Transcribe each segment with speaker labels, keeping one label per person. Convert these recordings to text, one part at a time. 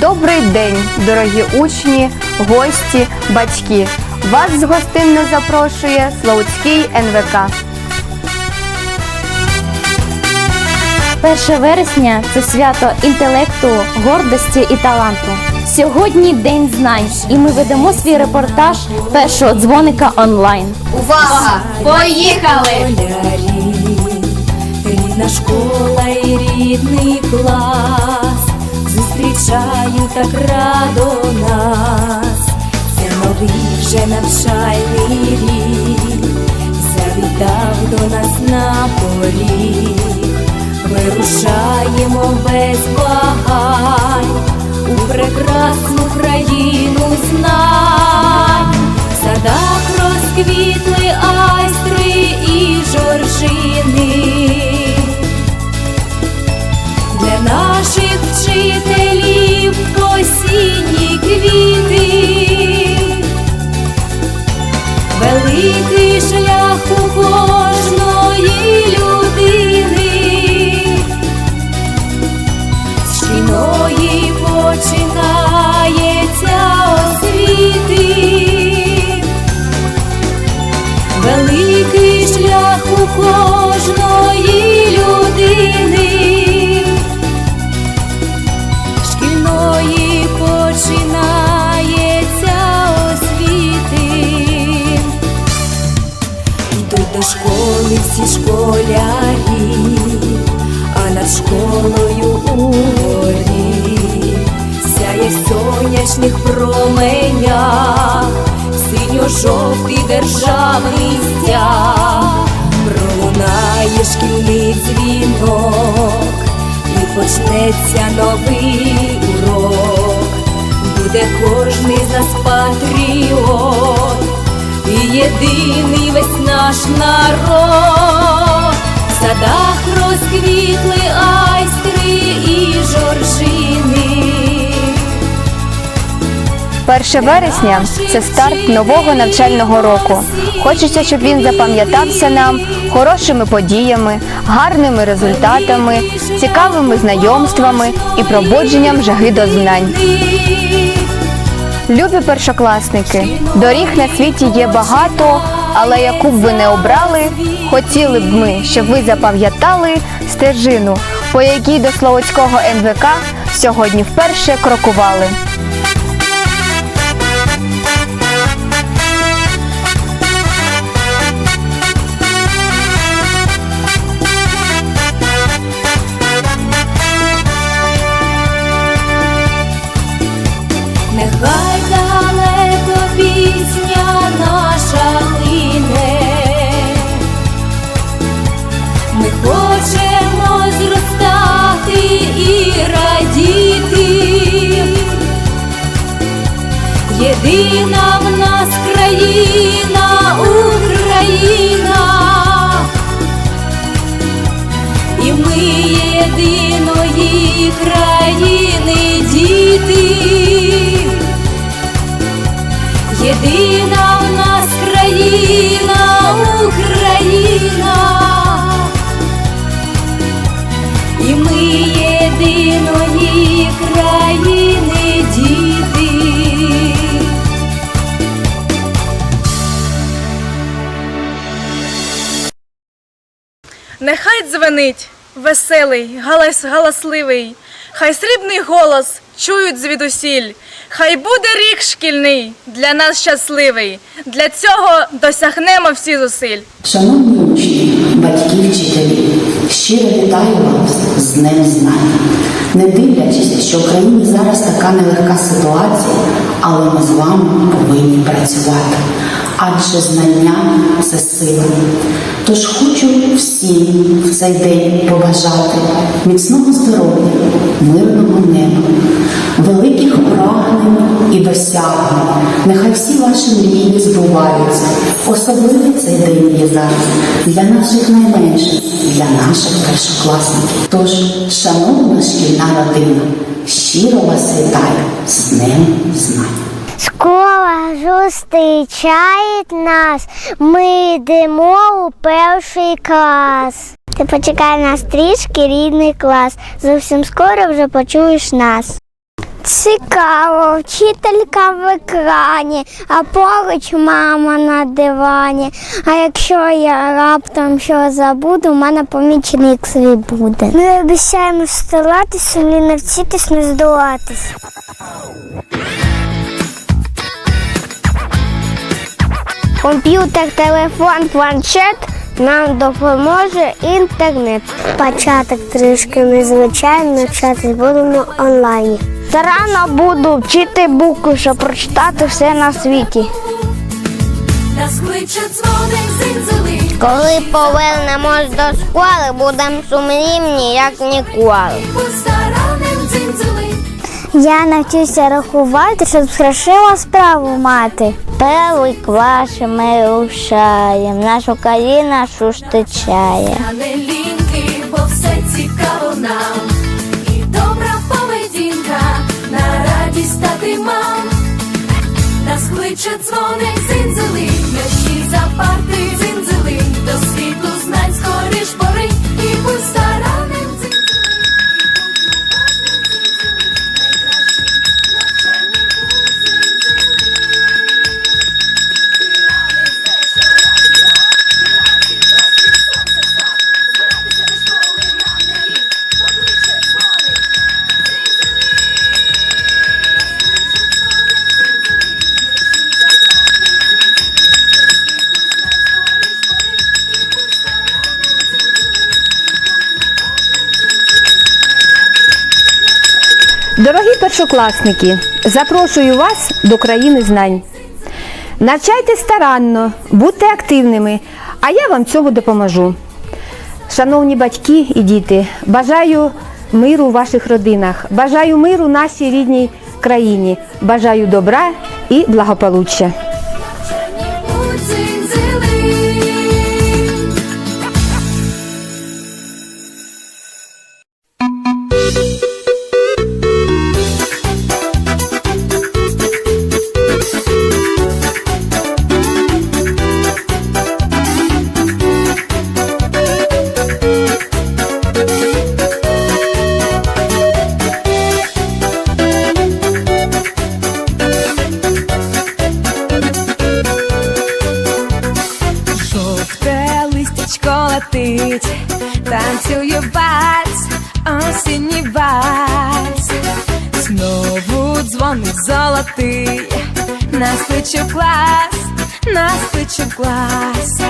Speaker 1: Добрий день, дорогі учні, гості, батьки. Вас з гостинно запрошує Славутський НВК.
Speaker 2: 1 вересня це свято інтелекту, гордості і таланту. Сьогодні день знань, і ми ведемо свій репортаж першого дзвоника онлайн.
Speaker 1: Увага! Поїхали!
Speaker 3: рідна школа і рідний клас зустрічають так радо нас. Це новий вже навчальний рік, завітав до нас на поріг. Вирушаємо без вагань у прекрасну країну знань. В садах розквітли айстри і жоржини. Наших вчителів осінні квіти. Променях, синьо-жовтий державний стяг, пролунає шкільний дзвінок, і почнеться новий урок, буде кожний з нас патріот і єдиний весь наш народ. В садах розквітли айстри і жоржини.
Speaker 1: 1 вересня це старт нового навчального року. Хочеться, щоб він запам'ятався нам хорошими подіями, гарними результатами, цікавими знайомствами і пробудженням жаги до знань. Любі першокласники, доріг на світі є багато, але яку б ви не обрали, хотіли б ми, щоб ви запам'ятали стежину, по якій до Словоцького НВК сьогодні вперше крокували.
Speaker 3: Єдина в нас країна, Україна, і ми єдиної країни діти.
Speaker 4: Нехай дзвенить веселий, галас, галасливий, хай срібний голос чують звідусіль, хай буде рік шкільний для нас щасливий. Для цього досягнемо всі зусиль.
Speaker 5: Шановні учні, батьки, вчителі, щиро вітаю вас з Днем Знань. Не дивлячись, що в країні зараз така нелегка ситуація, але ми з вами повинні працювати. Адже знання це сила. Тож хочу всім в цей день побажати міцного здоров'я, мирного неба, великих і досягнень. Нехай всі ваші мрії збуваються. Особливий цей день є зараз для наших найменших, для наших першокласників. Тож, шановна шкільна родина, щиро вас вітаю з Днем Знань.
Speaker 6: Школа зустрічає нас, ми йдемо у перший клас. Ти почекай нас трішки, рідний клас. Зовсім скоро вже почуєш нас. Цікаво, вчителька в екрані, а поруч мама на дивані. А якщо я раптом що забуду, у мене помічник свій буде. Ми обіцяємо старатися, не навчитись, не здолатись. Комп'ютер, телефон, планшет нам допоможе інтернет. Початок трішки незвичайно навчатись будемо онлайн. Старано буду вчити букви, щоб прочитати все на світі. Коли повернемось до школи, будемо сумлінні, як ніколи. Я навчуся рахувати, щоб з грошима справу мати. Перший клас ми рушаємо, наша країна
Speaker 3: не ліньки, бо все цікаво нам. Добра поведінка на радість мам. Нас кличе дзвоник зинзели, м'ячі за парти зинзели, до світу знань скоріш пори,
Speaker 7: Дорогі першокласники, запрошую вас до країни знань. Навчайте старанно, будьте активними, а я вам цього допоможу. Шановні батьки і діти, бажаю миру у ваших родинах, бажаю миру нашій рідній країні, бажаю добра і благополуччя.
Speaker 8: Дзвонить золотий, нас кличе в клас, нас кличе в клас.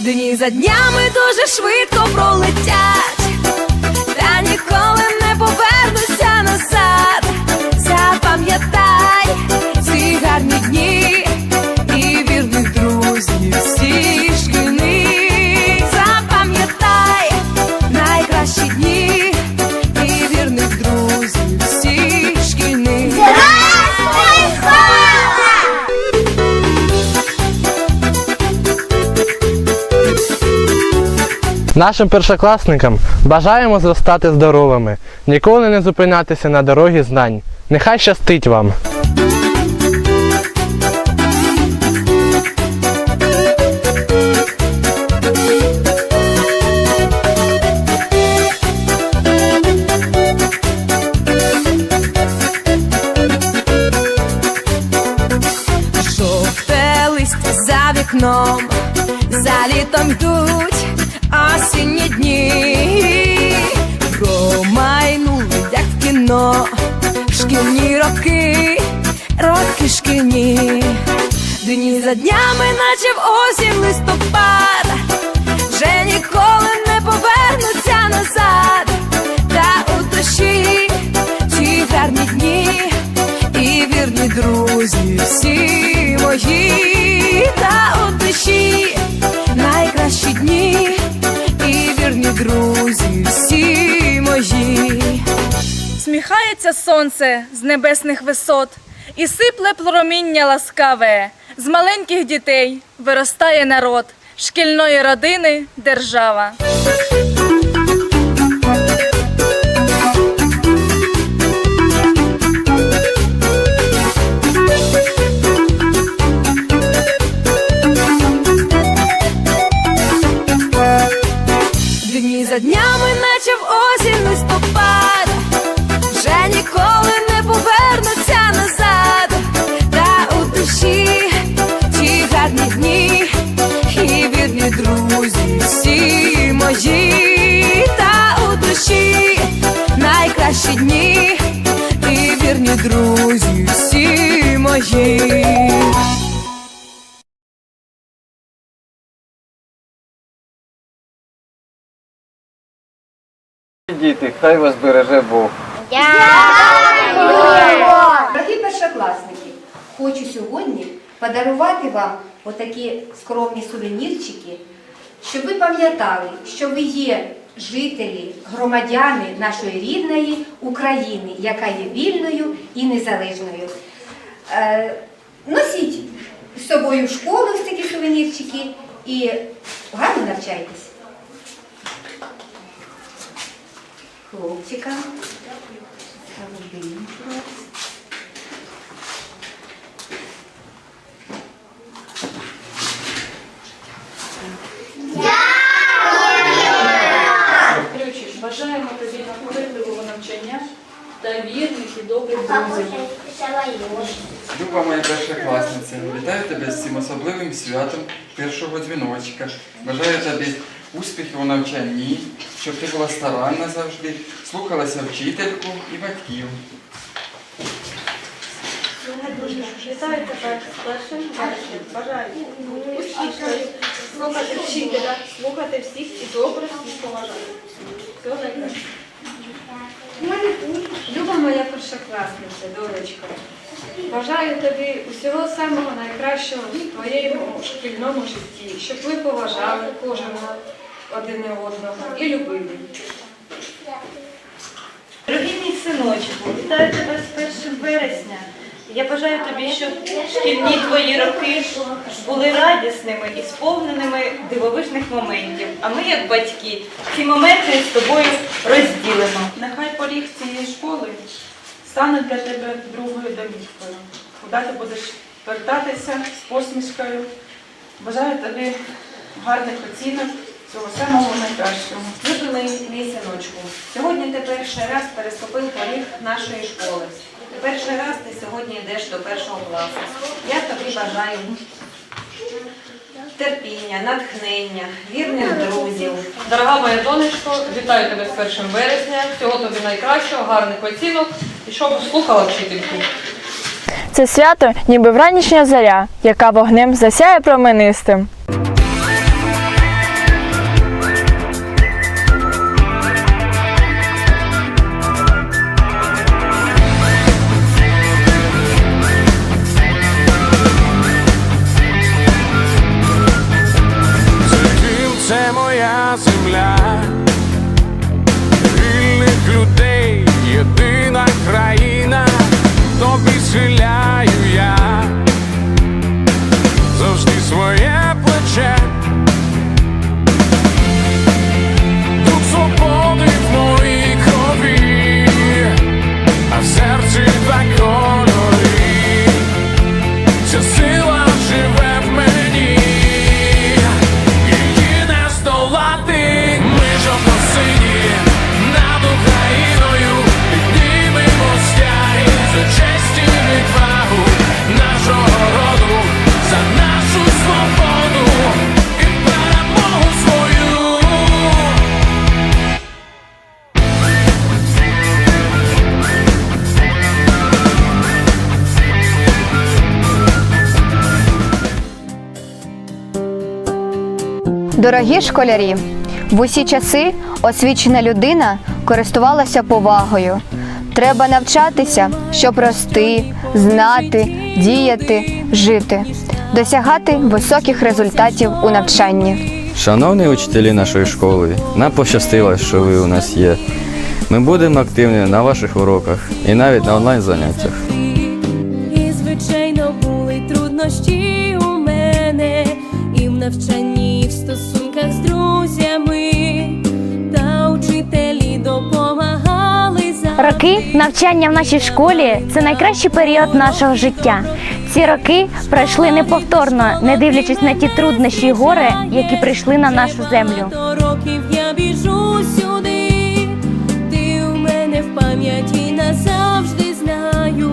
Speaker 8: Дні за днями дуже швидко пролетять, та ніколи не повернуся назад. Запам'ятай ці гарні дні
Speaker 9: Нашим першокласникам бажаємо зростати здоровими, ніколи не зупинятися на дорогі знань. Нехай щастить вам!
Speaker 8: Жовте за вікном, за літом йдуть осінні дні, промайнули, як в кіно, шкільні роки, роки шкільні, дні за днями, наче в осінь листопад, вже ніколи не повернуться назад, та у душі ті гарні дні. І вірні друзі всі мої, та у душі найкращі дні, вірні друзі всі мої.
Speaker 4: Сміхається сонце з небесних висот, і сипле проміння ласкаве. З маленьких дітей виростає народ, шкільної родини держава.
Speaker 10: Діти, хай вас береже Бог.
Speaker 1: Дорогі першокласники, хочу сьогодні подарувати вам отакі скромні сувенірчики, щоб ви пам'ятали, що ви є жителі, громадяни нашої рідної України, яка є вільною і незалежною. Е, носіть з собою в школу ось такі сувенірчики і гарно навчайтесь. Хлопчикам.
Speaker 11: Бажаємо тобі наполегливого навчання та вірних і добрих друзів.
Speaker 12: Люба моя першокласниця, вітаю тебе з цим особливим святом першого дзвіночка. Бажаю тобі успіхів у навчанні, щоб ти була старанна завжди, слухалася вчительку і батьків.
Speaker 11: Вітаю тебе з першим вереснем. Бажаю слухати вчителя, слухати всіх і добре всіх поважати. Всього найкращого.
Speaker 13: Люба моя першокласниця, донечко, бажаю тобі усього самого найкращого в твоєму шкільному житті, щоб ви поважали кожного один одного і любили.
Speaker 11: Дорогий мій синочку, вітаю тебе з першим вересня. Я бажаю тобі, щоб шкільні твої роки були радісними і сповненими дивовижних моментів. А ми, як батьки, ці моменти з тобою розділимо.
Speaker 13: Нехай поріг цієї школи стане для тебе другою домівкою, куди ти будеш вертатися з посмішкою. Бажаю тобі гарних оцінок, всього самого найкращого.
Speaker 14: Любимий мій синочку, сьогодні ти перший раз переступив поріг нашої школи. Перший раз ти сьогодні йдеш до першого класу. Я тобі бажаю терпіння, натхнення, вірних друзів.
Speaker 15: Дорога моя донечко, вітаю тебе з першим вересня. Всього тобі найкращого, гарних оцінок і щоб слухала вчительку.
Speaker 11: Це свято, ніби вранішня заря, яка вогнем засяє променистим.
Speaker 16: Дорогі школярі, в усі часи освічена людина користувалася повагою. Треба навчатися, щоб рости, знати, діяти, жити, досягати високих результатів у навчанні.
Speaker 17: Шановні учителі нашої школи, нам пощастило, що ви у нас є. Ми будемо активні на ваших уроках і навіть на онлайн заняттях.
Speaker 18: І звичайно були труднощі у мене і в навчанні,
Speaker 2: Роки навчання в нашій школі це найкращий період нашого життя. Ці роки пройшли неповторно, не дивлячись на ті труднощі й гори, які прийшли на нашу землю.
Speaker 18: Років я біжу сюди, ти у мене в пам'яті назавжди знаю.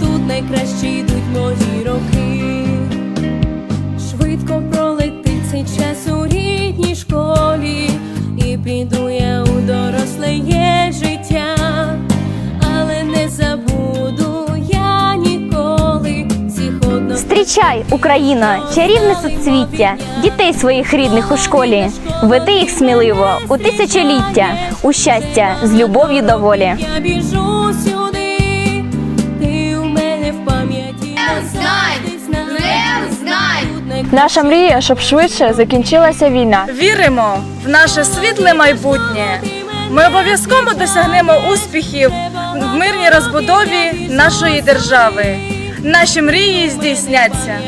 Speaker 18: Тут найкраще йдуть мої роки.
Speaker 2: Зустрічай, Україна, чарівне соцвіття, дітей своїх рідних у школі. Веди їх сміливо у тисячоліття, у щастя з любов'ю до волі.
Speaker 18: Я біжу сюди, ти у мене в пам'яті. Знай, не знай.
Speaker 4: Наша мрія, щоб швидше закінчилася війна. Віримо в наше світле майбутнє. Ми обов'язково досягнемо успіхів в мирній розбудові нашої держави. Наші мрії здійсняться.